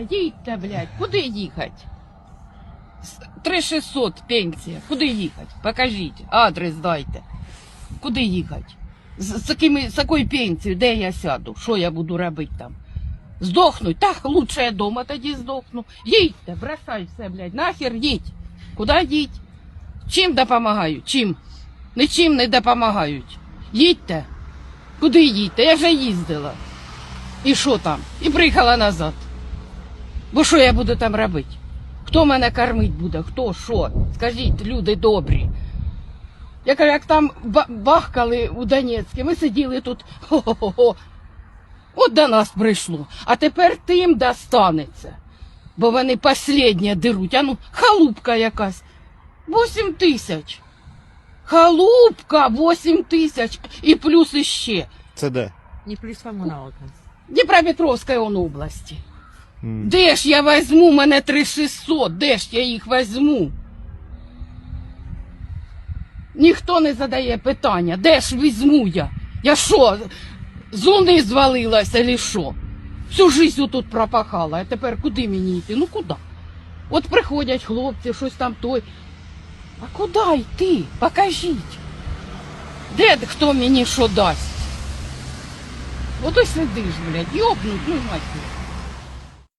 Їдьте, їдьте, блядь, куди їхати? 3600 пенсія, куди їхати? Покажіть, адрес дайте. Куди їхати? З, з, такими, з такою пенсією, де я сяду? Що я буду робити там? Здохнуть? Так, лучше я дома тоді здохну. Їдьте, бросай все, блядь, нахер їдь. Куди їдь? Чим допомагають? Чим? Нічим не допомагають. Їдьте. Куди їдьте? Я вже їздила. І що там? І приїхала назад. Бо що я буду там робити? Хто мене кормить буде? Хто що? Скажіть, люди добрі. Я кажу, як там бахкали у Донецьку, ми сиділи тут. Хо-хо-хо. От до нас прийшло. А тепер тим достанеться. Бо вони останнє деруть. А ну, халупка якась. Вісім тисяч. Халупка 8 тисяч і плюс іще. Це де? Не плюс комуналка. Дніпропетровської он області. Де ж я візьму? Мене 3600, де ж я їх візьму? Ніхто не задає питання, де ж візьму я? Я що, з луни звалилася, чи що? Всю життя тут пропахала, а тепер куди мені йти? Ну куди? От приходять хлопці, щось там той. А куди йти? Покажіть. Де хто мені що дасть? Ото сидиш, блядь, йобнуть, ну мать.